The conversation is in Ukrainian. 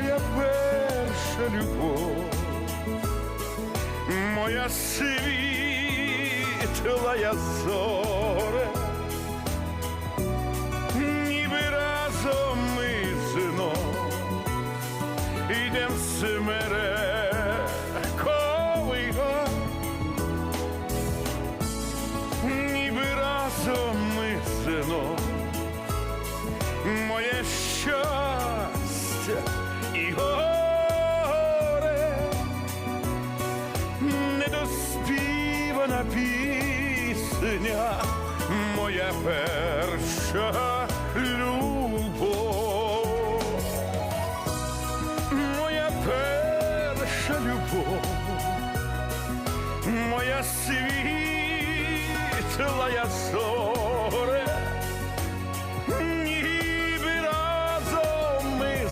моя перша любов, моя світлая зоре, ніби разом ми знов ідем смерековий гай, ніби разом ми знов моє недоспівана пісня, моя перша любов, моя перша любов, моя світла я